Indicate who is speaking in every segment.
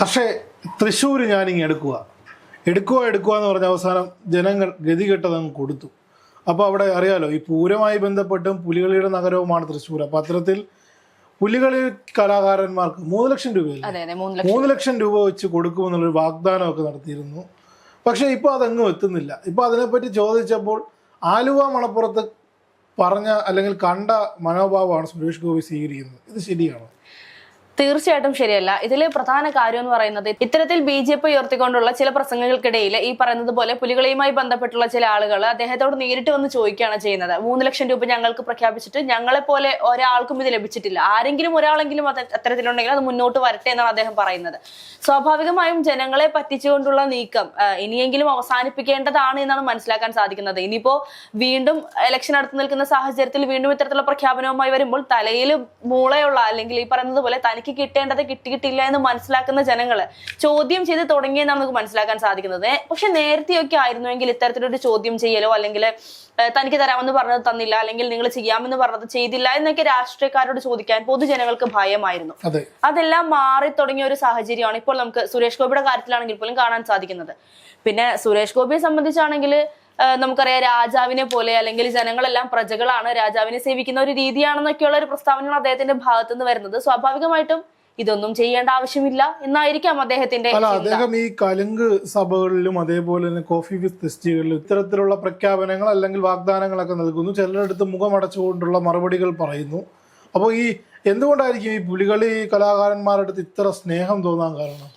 Speaker 1: പക്ഷേ തൃശ്ശൂർ ഞാനിങ്ങ് എടുക്കുക. എടുക്കുക എടുക്കുക എന്ന് പറഞ്ഞ അവസാനം ജനങ്ങൾ ഗതികെട്ടതങ്ങ് കൊടുത്തു. അപ്പോൾ അവിടെ അറിയാലോ ഈ പൂരമായി ബന്ധപ്പെട്ടും പുലികളിയുടെ നഗരവുമാണ് തൃശ്ശൂർ അപ്പോൾ അത്തരത്തിൽ പുലികളി കലാകാരന്മാർക്ക് മൂന്ന് ലക്ഷം രൂപയല്ലേ?
Speaker 2: മൂന്ന് ലക്ഷം.
Speaker 1: രൂപ വെച്ച് കൊടുക്കുമെന്നുള്ളൊരു വാഗ്ദാനമൊക്കെ നടത്തിയിരുന്നു. പക്ഷേ ഇപ്പോൾ അതെങ്ങും എത്തുന്നില്ല. ഇപ്പോൾ അതിനെപ്പറ്റി ചോദിച്ചപ്പോൾ ആലുവ മണപ്പുറത്ത് പറഞ്ഞ അല്ലെങ്കിൽ കണ്ട മനോഭാവമാണ് സുരേഷ് ഗോപി സ്വീകരിക്കുന്നത്. ഇത് ശരിയാണോ?
Speaker 2: തീർച്ചയായിട്ടും ശരിയല്ല. ഇതിലെ പ്രധാന കാര്യം എന്ന് പറയുന്നത് ഇത്തരത്തിൽ ബി ജെ പി ഉയർത്തിക്കൊണ്ടുള്ള ചില പ്രസംഗങ്ങൾക്കിടയിൽ ഈ പറയുന്നത് പോലെ പുലികളിയുമായി ബന്ധപ്പെട്ടുള്ള ചില ആളുകൾ അദ്ദേഹത്തോട് നേരിട്ട് വന്ന് ചോദിക്കുകയാണ് ചെയ്യുന്നത്. മൂന്ന് ലക്ഷം രൂപ ഞങ്ങൾക്ക് പ്രഖ്യാപിച്ചിട്ട് ഞങ്ങളെ പോലെ ഒരാൾക്കും ഇത് ലഭിച്ചിട്ടില്ല. ആരെങ്കിലും ഒരാളെങ്കിലും അത് അത്തരത്തിലുണ്ടെങ്കിൽ അത് മുന്നോട്ട് വരട്ടെ എന്നാണ് അദ്ദേഹം പറയുന്നത്. സ്വാഭാവികമായും ജനങ്ങളെ പറ്റിച്ചുകൊണ്ടുള്ള നീക്കം ഇനിയെങ്കിലും അവസാനിപ്പിക്കേണ്ടതാണ് എന്നാണ് മനസ്സിലാക്കാൻ സാധിക്കുന്നത്. ഇനിയിപ്പോ വീണ്ടും ഇലക്ഷൻ അടുത്ത് നിൽക്കുന്ന സാഹചര്യത്തിൽ വീണ്ടും ഇത്തരത്തിലുള്ള പ്രഖ്യാപനവുമായി വരുമ്പോൾ തലയിൽ മൂളയുള്ള അല്ലെങ്കിൽ ഈ പറയുന്നത് പോലെ തനിക്ക് കിട്ടേണ്ടത് കിട്ടിയിട്ടില്ല എന്ന് മനസ്സിലാക്കുന്ന ജനങ്ങൾ ചോദ്യം ചെയ്ത് തുടങ്ങിയെന്നാണ് നമുക്ക് മനസ്സിലാക്കാൻ സാധിക്കുന്നത്. പക്ഷെ നേരത്തെയൊക്കെ ആയിരുന്നുവെങ്കിൽ ഇത്തരത്തിലൊരു ചോദ്യം ചെയ്യലോ അല്ലെങ്കിൽ തനിക്ക് തരാമെന്ന് പറഞ്ഞത് തന്നില്ല അല്ലെങ്കിൽ നിങ്ങൾ ചെയ്യാമെന്ന് പറഞ്ഞത് ചെയ്തില്ല എന്നൊക്കെ രാഷ്ട്രീയക്കാരോട് ചോദിക്കാൻ പൊതുജനങ്ങൾക്ക് ഭയമായിരുന്നു. അതെല്ലാം മാറി തുടങ്ങിയ ഒരു സാഹചര്യമാണ് ഇപ്പോൾ നമുക്ക് സുരേഷ് ഗോപിയുടെ കാര്യത്തിലാണെങ്കിൽ പോലും കാണാൻ സാധിക്കുന്നത്. പിന്നെ സുരേഷ് ഗോപിയെ സംബന്ധിച്ചാണെങ്കിൽ നമുക്കറിയാം രാജാവിനെ പോലെ അല്ലെങ്കിൽ ജനങ്ങളെല്ലാം പ്രജകളാണ് രാജാവിനെ സേവിക്കുന്ന ഒരു രീതിയാണെന്നൊക്കെയുള്ള ഒരു പ്രസ്താവനയാണ് അദ്ദേഹത്തിന്റെ ഭാഗത്തു നിന്ന് വരുന്നത്. സ്വാഭാവികമായിട്ടും ഇതൊന്നും ചെയ്യേണ്ട ആവശ്യമില്ല എന്നായിരിക്കാം അദ്ദേഹത്തിന്റെ
Speaker 1: അല്ല. അദ്ദേഹം ഈ കലുങ്ക് സഭകളിലും അതേപോലെ തന്നെ കോഫി വിത്ത് ഫെസ്റ്റിവലിലും ഇത്തരത്തിലുള്ള പ്രഖ്യാപനങ്ങൾ അല്ലെങ്കിൽ വാഗ്ദാനങ്ങളൊക്കെ നൽകുന്നു. ചിലരടുത്ത് മുഖമടച്ചുകൊണ്ടുള്ള മറുപടികൾ പറയുന്നു. അപ്പോൾ ഈ എന്തുകൊണ്ടായിരിക്കും ഈ പുലികളി കലാകാരന്മാരുടെ അടുത്ത് ഇത്ര സ്നേഹം തോന്നാൻ കാരണം?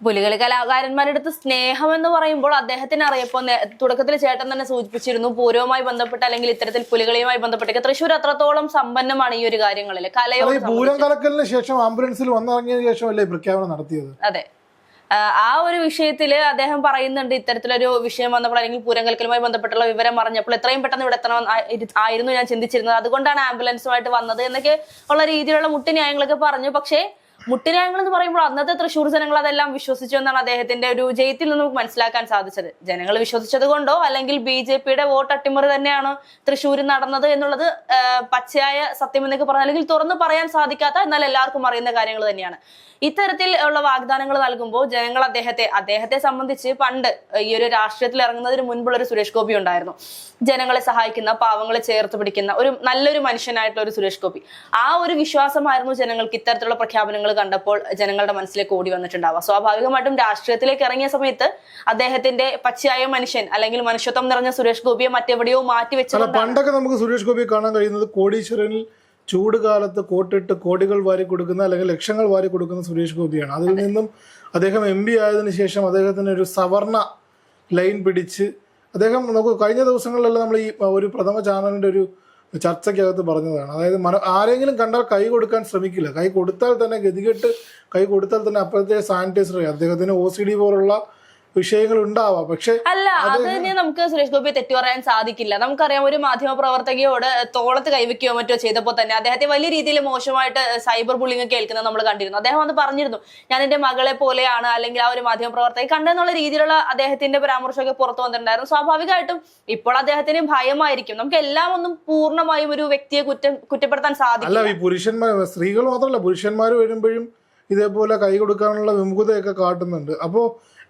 Speaker 2: പുലികളി കലാകാരന്മാരുടെ അടുത്ത് സ്നേഹം എന്ന് പറയുമ്പോൾ അദ്ദേഹത്തിന് അറിയപ്പോ തുടക്കത്തിൽ ചേട്ടൻ തന്നെ സൂചിപ്പിച്ചിരുന്നു പൂരവുമായി ബന്ധപ്പെട്ട് അല്ലെങ്കിൽ ഇത്തരത്തിൽ പുലികളിയുമായി ബന്ധപ്പെട്ടൊക്കെ തൃശ്ശൂർ അത്രത്തോളം സമ്പന്നമാണ് ഈ ഒരു കാര്യങ്ങളിൽ. കലയോട്
Speaker 1: പൂരം കലക്കലിന് ശേഷം ആംബുലൻസിൽ വന്നിറങ്ങിയതിനു ശേഷമല്ലേ പ്രഖ്യാപനം നടത്തിയത്?
Speaker 2: അതെ. ആ, ആ ഒരു വിഷയത്തിൽ അദ്ദേഹം പറയുന്നുണ്ട് ഇത്തരത്തിലൊരു വിഷയം വന്നപ്പോൾ അല്ലെങ്കിൽ പൂരങ്കൽക്കലുമായി ബന്ധപ്പെട്ടുള്ള വിവരം അറിഞ്ഞപ്പോൾ എത്രയും പെട്ടെന്ന് ഇവിടെ എത്തണം ആയിരുന്നു ഞാൻ ചിന്തിച്ചിരുന്നത്. അതുകൊണ്ടാണ് ആംബുലൻസുമായിട്ട് വന്നത് എന്നൊക്കെ ഉള്ള രീതിയിലുള്ള മുട്ടുന്യായങ്ങളൊക്കെ പറഞ്ഞു. പക്ഷേ മുട്ടുന്യായങ്ങൾ എന്ന് പറയുമ്പോൾ അന്നത്തെ തൃശ്ശൂർ ജനങ്ങൾ അതെല്ലാം വിശ്വസിച്ചു എന്നാണ് അദ്ദേഹത്തിന്റെ ഒരു ജയത്തിൽ നിന്ന് നമുക്ക് മനസ്സിലാക്കാൻ സാധിച്ചത്. ജനങ്ങൾ വിശ്വസിച്ചത് കൊണ്ടോ അല്ലെങ്കിൽ ബി ജെ പിയുടെ വോട്ട് അട്ടിമറി തന്നെയാണ് തൃശ്ശൂരിൽ നടന്നത് എന്നുള്ളത് പച്ചയായ സത്യം എന്നൊക്കെ പറഞ്ഞാൽ അല്ലെങ്കിൽ തുറന്നു പറയാൻ സാധിക്കാത്ത എന്നാൽ എല്ലാവർക്കും അറിയുന്ന കാര്യങ്ങൾ തന്നെയാണ്. ഇത്തരത്തിൽ ഉള്ള വാഗ്ദാനങ്ങൾ നൽകുമ്പോൾ ജനങ്ങൾ അദ്ദേഹത്തെ അദ്ദേഹത്തെ സംബന്ധിച്ച് പണ്ട് ഈ ഒരു രാഷ്ട്രീയത്തിൽ ഇറങ്ങുന്നതിന് മുൻപുള്ള ഒരു സുരേഷ് ഗോപി ഉണ്ടായിരുന്നു. ജനങ്ങളെ സഹായിക്കുന്ന പാവങ്ങളെ ചേർത്ത് പിടിക്കുന്ന ഒരു നല്ലൊരു മനുഷ്യനായിട്ടുള്ള ഒരു സുരേഷ് ഗോപി. ആ ഒരു വിശ്വാസമായിരുന്നു ജനങ്ങൾക്ക് ഇത്തരത്തിലുള്ള പ്രഖ്യാപനങ്ങൾ കണ്ടപ്പോൾ ജനങ്ങളുടെ മനസ്സിലേക്ക് ഓടി വന്നിട്ടുണ്ടാവുക. സ്വാഭാവികമായിട്ടും രാഷ്ട്രീയത്തിലേക്ക് ഇറങ്ങിയ സമയത്ത് അദ്ദേഹത്തിന്റെ പച്ചയായ മനുഷ്യൻ അല്ലെങ്കിൽ മനുഷ്യത്വം നിറഞ്ഞ സുരേഷ് ഗോപിയെ മറ്റെവിടെയോ മാറ്റി വെച്ചു
Speaker 1: പണ്ടൊക്കെ നമുക്ക് സുരേഷ് ഗോപിയെ കാണാൻ കഴിയുന്നത് കോടീശ്വരനിൽ ചൂട് കാലത്ത് കോട്ടിട്ട് കോടികൾ വാരി കൊടുക്കുന്ന അല്ലെങ്കിൽ ലക്ഷങ്ങൾ വാരി കൊടുക്കുന്ന സുരേഷ് ഗോപിയാണ്. അതിൽ നിന്നും അദ്ദേഹം എം പി ആയതിനു ശേഷം അദ്ദേഹത്തിന് ഒരു സവർണ ലൈൻ പിടിച്ച് അദ്ദേഹം നമുക്ക് കഴിഞ്ഞ ദിവസങ്ങളിലെല്ലാം നമ്മൾ ഈ ഒരു പ്രഥമ ചാനലിന്റെ ഒരു ചർച്ചയ്ക്കകത്ത് പറഞ്ഞതാണ്. അതായത് മന ആരെങ്കിലും കണ്ടാൽ കൈ കൊടുക്കാൻ ശ്രമിക്കില്ല. കൈ കൊടുത്താൽ തന്നെ ഗതികെട്ട് കൈ കൊടുത്താൽ തന്നെ അപ്പോഴത്തെ സാനിറ്റൈസർ അദ്ദേഹത്തിന് ഒ സി ഡി പോലുള്ള വിഷയങ്ങൾ ഉണ്ടാവാം പക്ഷെ
Speaker 2: അല്ല അത് തന്നെ നമുക്ക് സുരേഷ് ഗോപി തെറ്റു പറയാൻ സാധിക്കില്ല. നമുക്കറിയാം ഒരു മാധ്യമ പ്രവർത്തകയോട് തോളത്ത് കൈവയ്ക്കുകയോ മറ്റോ ചെയ്തപ്പോൾ തന്നെ അദ്ദേഹത്തെ വലിയ രീതിയിൽ മോശമായിട്ട് സൈബർ ബുള്ളിങ് കേൾക്കുന്നത് നമ്മൾ കണ്ടിരുന്നു. അദ്ദേഹം അത് പറഞ്ഞിരുന്നു ഞാൻ എന്റെ മകളെ പോലെയാണ് അല്ലെങ്കിൽ ആ ഒരു മാധ്യമ പ്രവർത്തകയെ കണ്ടെന്നുള്ള രീതിയിലുള്ള അദ്ദേഹത്തിന്റെ പരാമർശമൊക്കെ പുറത്തു വന്നിട്ടുണ്ടായിരുന്നു. സ്വാഭാവികമായിട്ടും ഇപ്പോൾ അദ്ദേഹത്തിന് ഭയമായിരിക്കും. നമുക്ക് എല്ലാം ഒന്നും പൂർണമായും ഒരു വ്യക്തിയെ കുറ്റം കുറ്റപ്പെടുത്താൻ സാധിക്കില്ല.
Speaker 1: അല്ല ഈ പുരുഷന്മാർ സ്ത്രീകൾ മാത്രമല്ല പുരുഷന്മാർ വരുമ്പോഴും ഇതേപോലെ കൈ കൊടുക്കാനുള്ള വിമുഖതയൊക്കെ കാട്ടുന്നുണ്ട്. അപ്പോൾ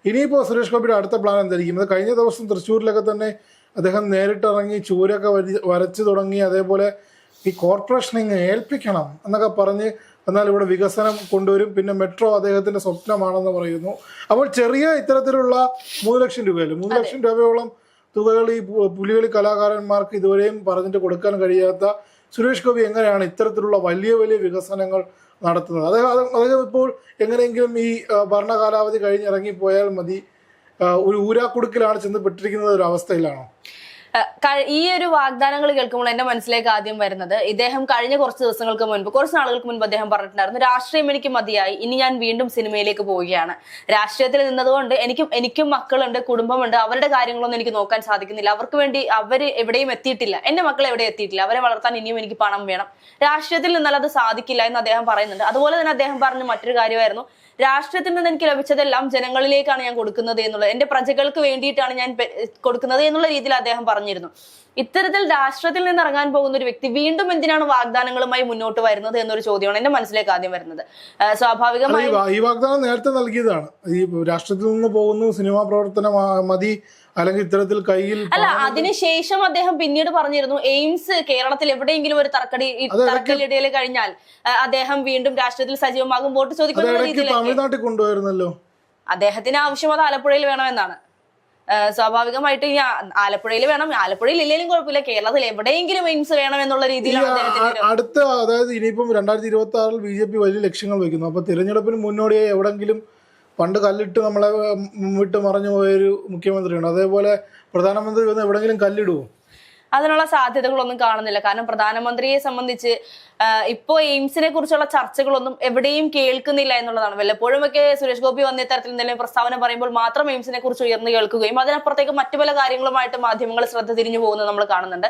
Speaker 1: ഇനിയിപ്പോൾ സുരേഷ് ഗോപിയുടെ അടുത്ത പ്ലാൻ എന്തായിരിക്കും? അത് കഴിഞ്ഞ ദിവസം തൃശ്ശൂരിലൊക്കെ തന്നെ അദ്ദേഹം നേരിട്ടിറങ്ങി ചൂരൊക്കെ വരി വരച്ചു തുടങ്ങി അതേപോലെ ഈ കോർപ്പറേഷനെ ഇങ്ങനെ ഏൽപ്പിക്കണം എന്നൊക്കെ പറഞ്ഞ് എന്നാൽ ഇവിടെ വികസനം കൊണ്ടുവരും. പിന്നെ മെട്രോ അദ്ദേഹത്തിന്റെ സ്വപ്നമാണെന്ന് പറയുന്നു. അപ്പോൾ ചെറിയ ഇത്തരത്തിലുള്ള മൂന്ന് ലക്ഷം രൂപയല്ലേ? മൂന്ന് ലക്ഷം രൂപയോളം തുകകൾ ഈ പുലികളി കലാകാരന്മാർക്ക് ഇതുവരെയും പറഞ്ഞിട്ട് കൊടുക്കാൻ കഴിയാത്ത സുരേഷ് ഗോപി എങ്ങനെയാണ് ഇത്തരത്തിലുള്ള വലിയ വലിയ വികസനങ്ങൾ നടത്തുന്നത്? അദ്ദേഹം അദ്ദേഹം ഇപ്പോൾ എങ്ങനെയെങ്കിലും ഈ ഭരണകാലാവധി കഴിഞ്ഞിറങ്ങിപ്പോയാൽ മതി. ഒരു ഊരാക്കുടുക്കിലാണ് ചെന്ന് പെട്ടിരിക്കുന്നത് ഒരു അവസ്ഥയിലാണോ?
Speaker 2: ഈ ഒരു വാഗ്ദാനങ്ങൾ കേൾക്കുമ്പോൾ എന്റെ മനസ്സിലേക്ക് ആദ്യം വരുന്നത് ഇദ്ദേഹം കഴിഞ്ഞ കുറച്ച് ദിവസങ്ങൾക്ക് മുൻപ് കുറച്ച് നാളുകൾക്ക് മുൻപ് അദ്ദേഹം പറഞ്ഞിട്ടുണ്ടായിരുന്നു രാഷ്ട്രീയം എനിക്ക് മതിയായി ഇനി ഞാൻ വീണ്ടും സിനിമയിലേക്ക് പോവുകയാണ്. രാഷ്ട്രീയത്തിൽ നിന്നതുകൊണ്ട് എനിക്കും എനിക്കും മക്കളുണ്ട് കുടുംബമുണ്ട് അവരുടെ കാര്യങ്ങളൊന്നും എനിക്ക് നോക്കാൻ സാധിക്കുന്നില്ല. അവർക്ക് വേണ്ടി അവർ എവിടെയും എത്തിയിട്ടില്ല. എന്റെ മക്കൾ എവിടെ എത്തിയിട്ടില്ല? അവരെ വളർത്താൻ ഇനിയും എനിക്ക് പണം വേണം. രാഷ്ട്രീയത്തിൽ നിന്നാൽ അത് സാധിക്കില്ല എന്ന് അദ്ദേഹം പറയുന്നുണ്ട്. അതുപോലെ തന്നെ അദ്ദേഹം പറഞ്ഞ മറ്റൊരു കാര്യമായിരുന്നു രാഷ്ട്രീയത്തിൽ നിന്ന് എനിക്ക് ലഭിച്ചതെല്ലാം ജനങ്ങളിലേക്കാണ് ഞാൻ കൊടുക്കുന്നത് എന്നുള്ളത്. എന്റെ പ്രജകൾക്ക് വേണ്ടിയിട്ടാണ് ഞാൻ കൊടുക്കുന്നത് എന്നുള്ള രീതിയിൽ അദ്ദേഹം പറഞ്ഞിരുന്നു. ഇത്തരത്തിൽ രാഷ്ട്രത്തിൽ നിന്ന് ഇറങ്ങാൻ പോകുന്ന ഒരു വ്യക്തി വീണ്ടും എന്തിനാണ് വാഗ്ദാനങ്ങളുമായി മുന്നോട്ട് വരുന്നത് എന്നൊരു ചോദ്യമാണ് എന്റെ മനസ്സിലേക്ക് ആദ്യം വരുന്നത്. സ്വാഭാവികമായി
Speaker 1: ഈ വാഗ്ദാനം നേരത്തെ നൽകിയതാണ്. ഈ രാഷ്ട്രത്തിൽ നിന്ന് പോകുന്നു സിനിമാ പ്രവർത്തനം മതി അല്ലെങ്കിൽ ഇത്തരത്തിൽ കയ്യിൽ
Speaker 2: അല്ല അതിനുശേഷം അദ്ദേഹം പിന്നീട് പറഞ്ഞിരുന്നു എയിംസ് കേരളത്തിൽ എവിടെയെങ്കിലും ഒരു തർക്കടി തർക്കലിടയിൽ കഴിഞ്ഞാൽ അദ്ദേഹം വീണ്ടും രാഷ്ട്രത്തിൽ സജീവമാകും. വോട്ട് ചോദിക്കുന്ന
Speaker 1: തമിഴ്നാട്ടിൽ കൊണ്ടുവരുന്നല്ലോ
Speaker 2: അദ്ദേഹത്തിന് ആവശ്യം അത് ആലപ്പുഴയിൽ വേണമെന്നാണ്. സ്വാഭാവികമായിട്ട് ഈ ആലപ്പുഴയിൽ വേണം ആലപ്പുഴയിൽ ഇല്ലെങ്കിലും കുഴപ്പമില്ല. കേരളത്തിൽ എവിടെയെങ്കിലും എയിംസ് വേണം എന്നുള്ള രീതിയിലാണ്
Speaker 1: അടുത്ത അതായത് ഇനിയിപ്പം രണ്ടായിരത്തി ഇരുപത്തി ആറിൽ ബി ജെ പി വലിയ ലക്ഷ്യങ്ങൾ വെക്കുന്നു അപ്പൊ തിരഞ്ഞെടുപ്പിന് മുന്നോടിയായി എവിടെങ്കിലും പണ്ട് കല്ലിട്ട് നമ്മളെ വിട്ട് മറഞ്ഞു പോയൊരു മുഖ്യമന്ത്രിയാണ് അതേപോലെ പ്രധാനമന്ത്രി വന്ന് എവിടെങ്കിലും കല്ലിടുവോ?
Speaker 2: അതിനുള്ള സാധ്യതകളൊന്നും കാണുന്നില്ല. കാരണം പ്രധാനമന്ത്രിയെ സംബന്ധിച്ച് ഇപ്പോൾ ഇപ്പോ എയിംസിനെ കുറിച്ചുള്ള ചർച്ചകളൊന്നും എവിടെയും കേൾക്കുന്നില്ല എന്നുള്ളതാണ്. വല്ലപ്പോഴുമൊക്കെ സുരേഷ് ഗോപി വന്ന ഇത്തരത്തിൽ എന്തെങ്കിലും പ്രസ്താവന പറയുമ്പോൾ മാത്രം എയിംസിനെ കുറിച്ച് ഉയർന്നു കേൾക്കുകയും അതിനപ്പുറത്തേക്ക് മറ്റു പല കാര്യങ്ങളുമായിട്ട് മാധ്യമങ്ങൾ ശ്രദ്ധ തിരിഞ്ഞു പോകുന്നത് നമ്മൾ കാണുന്നുണ്ട്.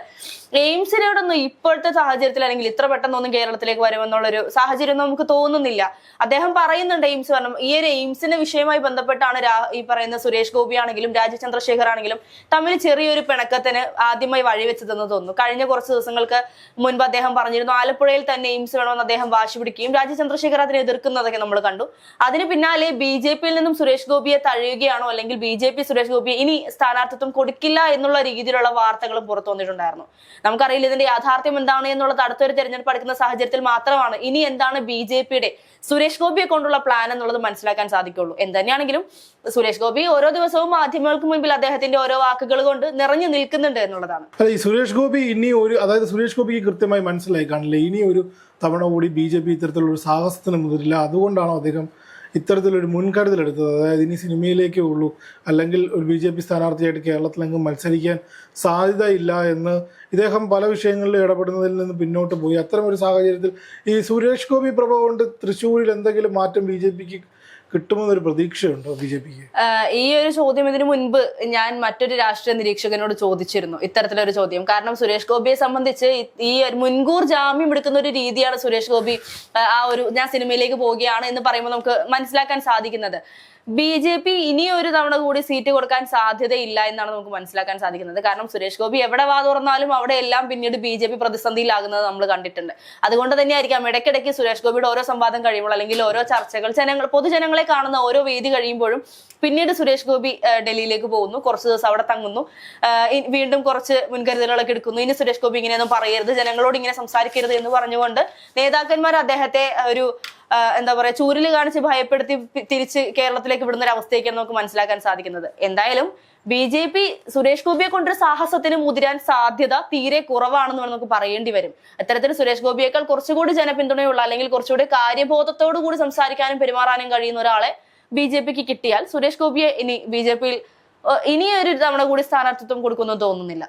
Speaker 2: എയിംസിനോടൊന്നും ഇപ്പോഴത്തെ സാഹചര്യത്തിൽ അല്ലെങ്കിൽ ഇത്ര പെട്ടെന്നൊന്നും കേരളത്തിലേക്ക് വരുമെന്നുള്ളൊരു സാഹചര്യം നമുക്ക് തോന്നുന്നില്ല. അദ്ദേഹം പറയുന്നുണ്ട് എയിംസ് പറഞ്ഞു ഈ ഒരു എയിംസിന്റെ വിഷയമായി ബന്ധപ്പെട്ടാണ് ഈ പറയുന്ന സുരേഷ് ഗോപി ആണെങ്കിലും രാജീവ് ചന്ദ്രശേഖർ ആണെങ്കിലും തമ്മിൽ ചെറിയൊരു പിണക്കത്തിന് ആദ്യമായി വഴിവെച്ചതെന്ന് തോന്നുന്നു. കഴിഞ്ഞ കുറച്ച് ദിവസങ്ങൾക്ക് മുൻപ് അദ്ദേഹം പറഞ്ഞിരുന്നു ആലപ്പുഴയിൽ തന്നെ എയിംസ് വേണമെന്ന് അദ്ദേഹം വാശി പിടിക്കുകയും രാജ്യ ചന്ദ്രശേഖർ അതിനെ എതിർക്കുന്നതൊക്കെ നമ്മൾ കണ്ടു. അതിന് പിന്നാലെ ബി ജെ പിയിൽ നിന്നും സുരേഷ് ഗോപിയെ തഴയുകയാണോ അല്ലെങ്കിൽ ബി ജെ പി സുരേഷ് ഗോപിയെ ഇനി സ്ഥാനാർത്ഥിത്വം കൊടുക്കില്ല എന്നുള്ള രീതിയിലുള്ള വാർത്തകളും പുറത്തു വന്നിട്ടുണ്ടായിരുന്നു. നമുക്കറിയില്ല ഇതിന്റെ യാഥാർത്ഥ്യം എന്താണ് എന്നുള്ളത് അടുത്തൊരു തെരഞ്ഞെടുപ്പ് അടുക്കുന്ന സാഹചര്യത്തിൽ മാത്രമാണ്. ഇനി എന്താണ് ബി ജെ പിയുടെ സുരേഷ് ഗോപിയെ കൊണ്ടുള്ള പ്ലാൻ എന്നുള്ളത് മനസ്സിലാക്കാൻ സാധിക്കുള്ളൂ എന്തുതന്നെയാണെങ്കിലും സുരേഷ് ഗോപി ഓരോ ദിവസവും മാധ്യമങ്ങൾക്ക് മുൻപിൽ അദ്ദേഹത്തിന്റെ ഓരോ വാക്കുകൾ കൊണ്ട് നിറഞ്ഞു നിൽക്കുന്നുണ്ട് എന്നുള്ളതാണ്.
Speaker 1: സുരേഷ് ഗോപി ഇനി ഒരു അതായത് സുരേഷ് ഗോപിക്ക് കൃത്യമായി മനസ്സിലായി കാണില്ല? ഇനി ഒരു തവണ കൂടി ബി ജെ പി ഇത്തരത്തിലുള്ള സാഹസത്തിന് മുതിരില്ല. അതുകൊണ്ടാണോ അദ്ദേഹം ഇത്തരത്തിലൊരു മുൻകരുതൽ എടുത്തത് അതായത് ഇനി സിനിമയിലേക്കേ ഉള്ളൂ. അല്ലെങ്കിൽ ഒരു ബി ജെ പി സ്ഥാനാർത്ഥിയായിട്ട് കേരളത്തിലെങ്കിലും മത്സരിക്കാൻ സാധ്യതയില്ല എന്ന് ഇദ്ദേഹം പല വിഷയങ്ങളിൽ ഇടപെടുന്നതിൽ നിന്ന് പിന്നോട്ട് പോയി. അത്തരം ഒരു സാഹചര്യത്തിൽ ഈ സുരേഷ് ഗോപി പ്രഭ കൊണ്ട് തൃശ്ശൂരിൽ എന്തെങ്കിലും മാറ്റം ബി ജെ പിക്ക് കിട്ടുമെന്നൊരു പ്രതീക്ഷയുണ്ടോ ബി ജെ പിക്ക്?
Speaker 2: ഈ ഒരു ചോദ്യം ഇതിനു മുൻപ് ഞാൻ മറ്റൊരു രാഷ്ട്രീയ നിരീക്ഷകനോട് ചോദിച്ചിരുന്നു ഇത്തരത്തിലൊരു ചോദ്യം. കാരണം സുരേഷ് ഗോപിയെ സംബന്ധിച്ച് ഈ- മുൻകൂർ ജാമ്യം എടുക്കുന്ന ഒരു രീതിയാണ് സുരേഷ് ഗോപി ആ ഒരു ഞാൻ സിനിമയിലേക്ക് പോവുകയാണ് എന്ന് പറയുമ്പോൾ നമുക്ക് മനസ്സിലാക്കാൻ സാധിക്കുന്നത്. ബി ജെ പി ഇനി ഒരു തവണ കൂടി സീറ്റ് കൊടുക്കാൻ സാധ്യതയില്ല എന്നാണ് നമുക്ക് മനസ്സിലാക്കാൻ സാധിക്കുന്നത്. കാരണം സുരേഷ് ഗോപി എവിടെ വാ തുറന്നാലും അവിടെ എല്ലാം പിന്നീട് ബി ജെ പി പ്രതിസന്ധിയിലാകുന്നത് നമ്മൾ കണ്ടിട്ടുണ്ട്. അതുകൊണ്ട് തന്നെയായിരിക്കാം ഇടയ്ക്കിടയ്ക്ക് സുരേഷ് ഗോപിയുടെ ഓരോ സംവാദം കഴിയുമ്പോൾ അല്ലെങ്കിൽ ഓരോ ചർച്ചകൾ ജനങ്ങൾ പൊതുജനങ്ങളെ കാണുന്ന ഓരോ വേദി കഴിയുമ്പോഴും പിന്നീട് സുരേഷ് ഗോപി ഡൽഹിയിലേക്ക് പോകുന്നു. കുറച്ച് ദിവസം അവിടെ തങ്ങുന്നു. വീണ്ടും കുറച്ച് മുൻകരുതലുകളൊക്കെ എടുക്കുന്നു. ഇനി സുരേഷ് ഗോപി ഇങ്ങനെയൊന്നും പറയരുത്. ജനങ്ങളോട് ഇങ്ങനെ സംസാരിക്കരുത് എന്ന് പറഞ്ഞുകൊണ്ട് നേതാക്കന്മാർ അദ്ദേഹത്തെ ഒരു എന്താ പറയാ ചൂരിൽ കാണിച്ച് ഭയപ്പെടുത്തി തിരിച്ച് കേരളത്തിലേക്ക് വിടുന്ന ഒരു അവസ്ഥയൊക്കെയാണ് നമുക്ക് മനസ്സിലാക്കാൻ സാധിക്കുന്നത്. എന്തായാലും ബി ജെ പി സുരേഷ് ഗോപിയെ കൊണ്ടൊരു സാഹസത്തിന് മുതിരാൻ സാധ്യത തീരെ കുറവാണെന്ന് വേണം നമുക്ക് പറയേണ്ടി വരും. അത്തരത്തിൽ സുരേഷ് ഗോപിയേക്കാൾ കുറച്ചുകൂടി ജനപിന്തുണയുള്ള അല്ലെങ്കിൽ കുറച്ചുകൂടി കാര്യബോധത്തോടു കൂടി സംസാരിക്കാനും പെരുമാറാനും കഴിയുന്ന ഒരാളെ ബി ജെ പിക്ക് കിട്ടിയാൽ സുരേഷ് ഗോപിയെ ഇനി ബി ജെ പിയിൽ ഇനിയൊരു തവണ കൂടി സ്ഥാനാർത്ഥിത്വം കൊടുക്കുമെന്ന് തോന്നുന്നില്ല.